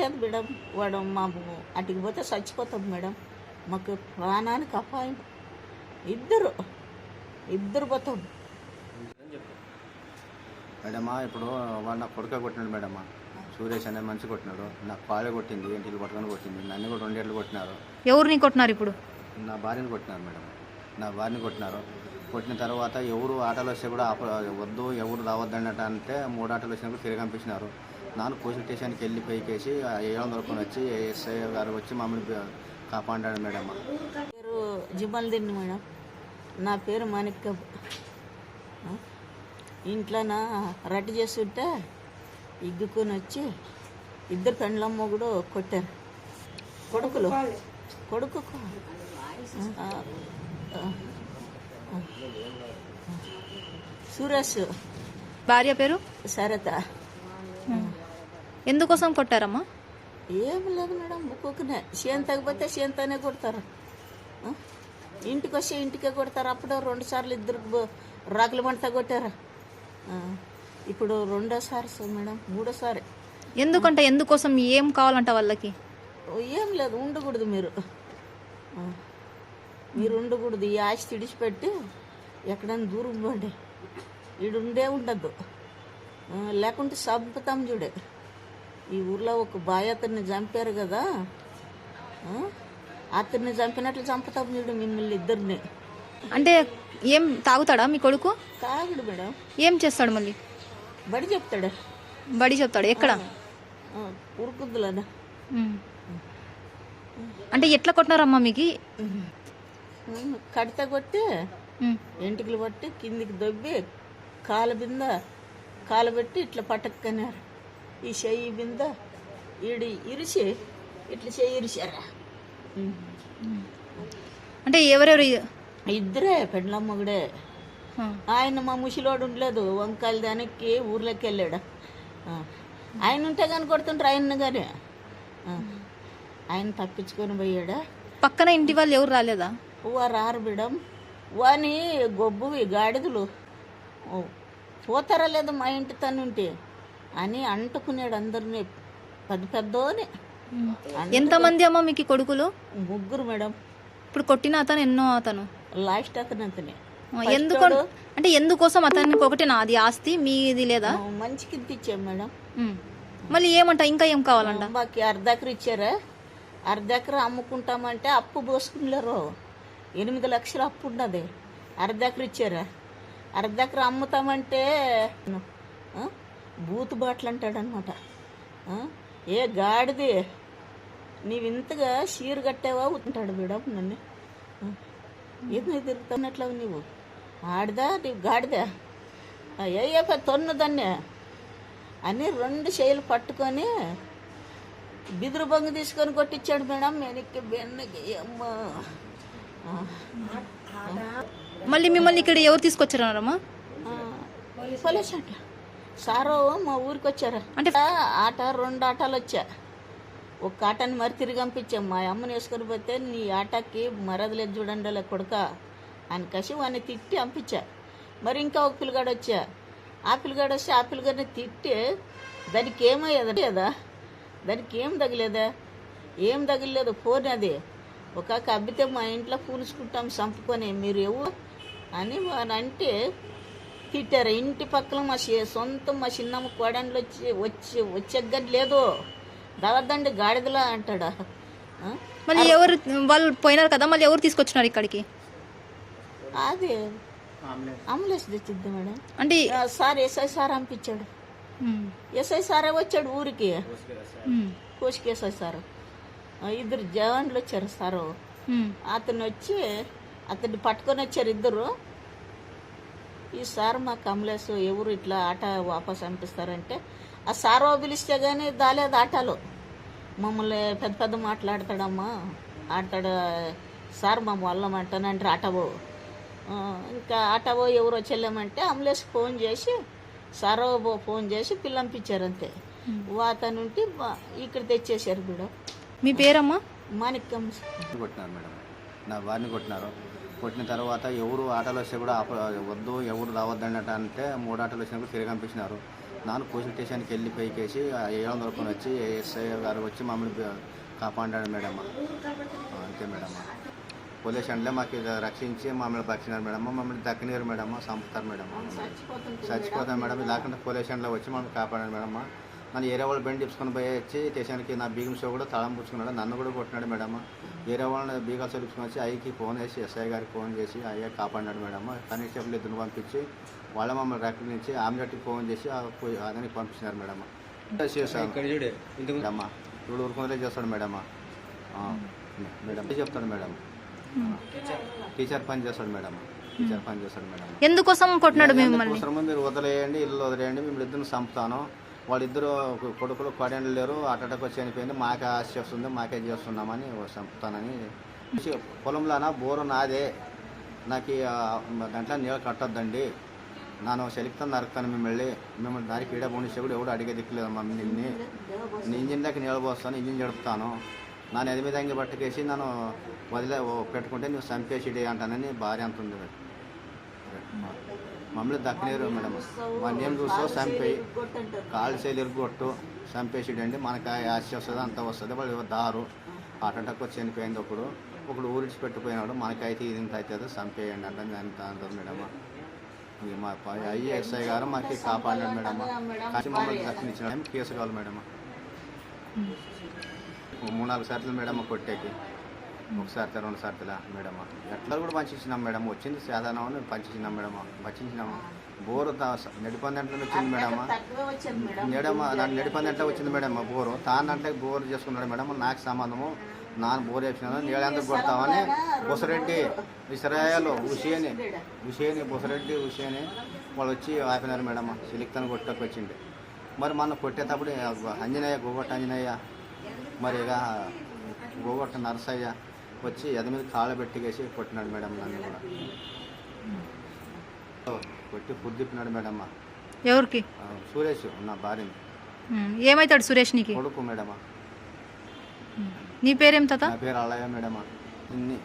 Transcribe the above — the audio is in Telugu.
లేదు మేడం. వాడు మా అటుకి పోతే చచ్చిపోతాం మేడం. మాకు ప్రాణానికి అపాయం. ఇద్దరు ఇద్దరు పోతాం. మేడమా ఇప్పుడు వాడు నా కొడుక కొట్టినాడు మేడమా. సురేష్ అనే మనిషి కొట్టినాడు. నాకు పాలే కొట్టింది ఇంటికి పట్టుకొని కొట్టింది నన్ను కూడా రెండేళ్ళు కొట్టినారు. ఎవరిని కొట్టినారు ఇప్పుడు? నా భార్యని కొట్టినారు మేడం. నా భార్యని కొట్టినారు. కొట్టిన తర్వాత ఎవరు ఆటోలు వస్తే కూడా వద్దు ఎవరు రావద్దన్నట్టు అంటే మూడు ఆటోలు వచ్చినప్పుడు తిరిగి పంపించినారు. నాన్న పోలీస్ స్టేషన్కి వెళ్ళి పైకేసి ఏడు వందల రూపాయలు వచ్చి ఎస్ఐ గారు వచ్చి మమ్మల్ని కాపాడాడు మేడం. పేరు జిమల్దిన్ మేడం. నా పేరు మాణిక్క ఇంట్లోన రట్టి చేస్తుంటే ఇగ్గుకొని వచ్చి ఇద్దరు పెండ్లమ్మ కూడా కొట్టారు. కొడుకులు? కొడుకు. సురేష్. భార్య పేరు? సరత ఎందుకోసం కొట్టారమ్మా? ఏం లేదు మేడం ఒక్కొక్కనే. చేను తగ్గిపోతే చేనుతోనే కొడతారు? ఇంటికి వస్తే ఇంటికే కొడతారు. అప్పుడు రెండు సార్లు ఇద్దరు రాకుల మంట కొట్టారు. ఇప్పుడు రెండోసారి సార్ మేడం మూడోసారి ఎందుకంటే ఎందుకోసం ఏం కావాలంట వాళ్ళకి? ఏం లేదు ఉండకూడదు మీరు. మీరు ఉండకూడదు ఈ ఆస్తి విడిచిపెట్టి ఎక్కడైనా దూరం పోండి. ఈడు ఉండే ఉండద్దు. లేకుంటే చంపుతాం చూడే. ఈ ఊర్లో ఒక బాయ్ అతన్ని చంపారు కదా. అతన్ని చంపినట్లు చంపుతాం చూడు మిమ్మల్ని ఇద్దరిని. అంటే ఏం తాగుతాడా మీ కొడుకు? తాగుడు మేడం. ఏం చేస్తాడు మళ్ళీ? బడి చెప్తాడు. బడి చెప్తాడు ఎక్కడ? ఉరుకుద్దులనా ఉమ్. అంటే ఎట్లా కొట్టినారమ్మా మీకు? కడిత కొట్టి. ఎంటికలు పట్టి కిందికి దొబ్బి కాలు బింద కాలు పెట్టి ఇట్లా పట్టక్కనారు ఈ చెయ్యి బింద ఈడి ఇరిచి ఇట్లా చెయ్యి ఇరిచారా అంటే ఎవరెవరు ఇద్దరే పెండ్లమ్మగుడే. ఆయన మా ముసిలోడు ఉండలేదు వంకాయలు దానికి ఊర్లోకి వెళ్ళాడు. ఆయన ఉంటే కానీ కొడుతుంటారు ఆయన్ని కానీ. ఆయన తప్పించుకొని పోయాడా పక్కన ఇంటి వాళ్ళు ఎవరు రాలేదా రారు బిడం. వాని గొబ్బువి గాడిదలు. ఓ, పోతారా లేదా మా ఇంటి తనుంటే అని అంటుకునేడు అందరినీ. పెద్ద పెద్దోని. ఎంతమంది అమ్మా మీకు కొడుకులు? ముగ్గురు మేడం. ఇప్పుడు కొట్టిన అతను ఎన్నో అతను? లాస్ట్ అతను అతనే. ఎందుకు అంటే ఎందుకోసం అతనికి ఒకటి నాది ఆస్తి మీది లేదా? ఆ, మంచి కింద ఇచ్చాం మేడం. మళ్ళీ ఏమంట? ఇంకా ఏం కావాలంట? మాకు అర్ధ ఎకర ఇచ్చారా? అర్ధ ఎకర అమ్ముకుంటామంటే అప్పు పోసుకున్నారు ఎనిమిది లక్షలు అప్పు ఉన్నది. అర్ధ ఇచ్చారా? అర్ధకరు అమ్ముతామంటే బూతు బాటలు అంటాడనమాట ఏ గాడిది నీవింతగా షీరు కట్టేవా? కట్టావా ఉంటాడు మేడం నన్ను. ఆ, ఏమై తిరుగుతున్నట్లు నీవు? ఆడదా? నీవు గాడిదా? ఆ, తొన్ను దాన్ని. అని రెండు చేతులు పట్టుకొని బిదురు బొంగు తీసుకొని కొట్టించాడు మేడం. వెనక్కి బెన్నకి అమ్మ మళ్ళీ మిమ్మల్ని ఇక్కడ ఎవరు తీసుకొచ్చారమ్మా పోలీస్ అంట. సారో మా ఊరికి వచ్చారా. అంటే- ఆట రెండు ఆటలు వచ్చా. ఒక ఆటని మరి తిరిగి పంపించాం. మా అమ్మని వేసుకొని పోతే నీ ఆటకి మరదలేదు చూడండి కొడుక అని కసి వాడిని తిట్టి పంపించా. మరి ఇంకా ఒక పిల్లగాడు వచ్చా. ఆ పిల్లగాడు వస్తే ఆ పిల్లగాడిని తిట్టి దానికి ఏమయ్యేదా? దానికి ఏం తగిలేదా? ఏం తగిలేదు ఫోన్ అది. ఒక అబ్బితే మా ఇంట్లో పూనుసుకుంటాం చంపుకొని మీరు ఎవరు అని వాడు అంటే తిట్టారు. ఇంటి పక్కన మా సొంత మా చిన్నమ్మ కోడన్లు వచ్చి వచ్చి వచ్చేగ్గని లేదు. దవద్దండి గాడిదలా అంటాడా? మళ్ళీ ఎవరు వాళ్ళు పోయినారు కదా మళ్ళీ ఎవరు తీసుకొచ్చినారు ఇక్కడికి? అది. అంబులెన్స్ తెచ్చిద్ది మేడం. అంటే సార్ ఎస్ఐ సార్ పంపించాడు ఉమ్. ఎస్ఐ సారే వచ్చాడు ఊరికి. ఉమ్. కోసికి ఎస్ఐ సారు. ఆ, ఇద్దరు జవాన్లు వచ్చారు సారు. అతను వచ్చి అతన్ని పట్టుకొని వచ్చారు ఇద్దరు. ఈ సార్ మా కమలేష్ ఎవరు ఇట్లా ఆట వాపస్ పంపిస్తారంటే ఆ సార్ పిలిస్తే కానీ దాలేదు ఆటలు. మమ్మల్ని పెద్ద పెద్ద మాట్లాడతాడమ్మా ఆడతాడు సార్ మా వల్లమంటానంటే ఆటవో. ఇంకా ఆటవో ఎవరు వచ్చేళ్ళమంటే అంబులెన్స్ ఫోన్ చేసి సారో ఫోన్ చేసి పిల్లంపించారు అంతే. అతను ఉంటే ఇక్కడ తెచ్చేసారు కూడా మీ పేరమ్మా? మాణిక్యం కొట్టినారు మేడం. నా భార్యని కొట్టినారు. కొట్టిన తర్వాత ఎవరు ఆటోలు వస్తే కూడా వద్దు ఎవరు రావద్దన్నట్టు అంటే మూడు ఆటోలు వచ్చినప్పుడు తిరిగి పంపించినారు. నాన్న పోలీస్ స్టేషన్కి వెళ్ళి పైకేసి ఏడు వందల రూపాయలు వచ్చి ఎస్ఐ గారు వచ్చి మమ్మల్ని కాపాడాడు మేడం. అంతే మేడం. పోలీస్ స్టేషన్లో మాకు ఇది రక్షించి మమ్మల్ని బతికినారు మేడం. మమ్మల్ని దక్కనీరు మేడం. చంపుతారు మేడం. చచ్చిపోతాం మేడం. లేకుండా పోలీస్ స్టేషన్లో వచ్చి మమ్మల్ని కాపాడాడు మేడం. నన్ను ఏరే వాళ్ళు బండి ఇప్పుకొని పోయి వచ్చి స్టేషన్కి నా బీగం షో కూడా తాళం పుచ్చుకున్నాడు నన్ను కూడా కొట్టినాడు మేడం ఏరే వాళ్ళని బీగాలు చదువుకుని వచ్చి ఐకి ఫోన్ చేసి ఎస్ఐ గారికి ఫోన్ చేసి అయ్యా కాపాడినాడు మేడం కానిస్టేబుల్ ఇద్దరు పంపించి వాళ్ళ మమ్మల్ని రెక్కల నుంచి ఆమ్లెట్కి ఫోన్ చేసి అదని పంపించినారు మేడం చేశాను. మేడమ్మా ఇప్పుడు ఊరుకుందరే చేస్తాడు మేడమ్మా ఆ, మేడం చెప్తాడు మేడం టీచర్ పని చేస్తాడు మేడం టీచర్ పని చేస్తాడు మేడం ఎందుకోసం కొట్టినాడు మిమ్మల్ని? మీరు వదిలేయండి ఇల్లు వదిలేయండి మేము ఇద్దరిని చంపుతాను. వాళ్ళిద్దరు కొడుకులు కొడేండ్లు లేరు. అటటకు చనిపోయింది. మాకే ఆశ చేస్తుంది మాకే చేస్తున్నామని చంపుతానని పొలంలోన? బోరు నాదే. నాకు ఈ, దాంట్లో నీళ్ళు కట్టొద్దండి. ನಾನು సెలిక్తాను నరుకుతాను మిమ్మల్ని. మిమ్మల్ని దానికి ఈడ పోనిస్తే కూడా ఎవడు అడిగే దిక్కులేదమ్మా నిన్ను. నీ ఇంజిన్ దాకా నీళ్ళు పోస్తాను ఇంజిన్ జడుపుతాను. నన్ను ఎది విధంగా పట్టుకేసి నన్ను వదిలే పెట్టుకుంటే నువ్వు చంపేసిడే అంటానని భార్య అంటుంది. మమ్మల్ని దక్కనేరు మేడం. మన ఏం చూస్తావు చంపేయి కాళ్ళు చేలు ఇరుగొట్టు చంపేసిడండి. మనకి ఆశ వస్తుంది అంత వస్తుంది వాళ్ళు దారు. అటంటకు చనిపోయింది ఒకడు. ఒకడు ఊరిచి పెట్టిపోయినాడు మనకైతే ఇది ఇంత అవుతుంది చంపేయండి అంటే ఎంత అంటారు మేడమ్ ఇది మా ఐఎస్ఐ గారు మాకు కాపాడాడు మేడమ్ కాసి మమ్మల్ని దక్కించిన కేసు కావాలి మేడమ్ మూడు నాలుగు సార్లు మేడం కొట్టేకి. ఒకసారి రెండు సార్లు మేడం. ఎట్లా కూడా పంచించినాం మేడం. వచ్చింది సాధారణ అని పంచించినాం మేడం. పంచించినాము బోరు నడిపందంట్లో వచ్చింది మేడం. తక్కువ వచ్చింది మేడం. మేడం నాకు నడిపందంట్లో వచ్చింది మేడం. బోరు. తానంటే బోరు చేసుకున్నాడు మేడం. నాకు సంబంధము. నాన్న బోర్ వేసినాను నీళ్ళందుకు కొడతామని బుసరెడ్డి ఇస్రాయలు హుషేని హుషేని బుసరెడ్డి హుషేని వాళ్ళు వచ్చి ఆపినారు మేడం. సిలిక్తాను కొట్టకు వచ్చింది. మరి మన కొట్టేటప్పుడు అంజనయ్య గోగొట్ట అంజనయ్య మరి ఇక గోగొట్ట నరసయ్య. వచ్చి ఎద మీద కాళ్ళ పెట్టికేసి కొట్టినాడు మేడం నన్ను కూడా. కొట్టి పుద్దిప్పినాడు మేడం ఎవరికి? సురేష్ నా భార్యని. ఉమ్, ఏమవుతాడు సురేష్ నీకి? కొడుకు మేడమా నీ పేరేం తాత? నా పేరు అల్లయ్య మేడమా ఇన్ని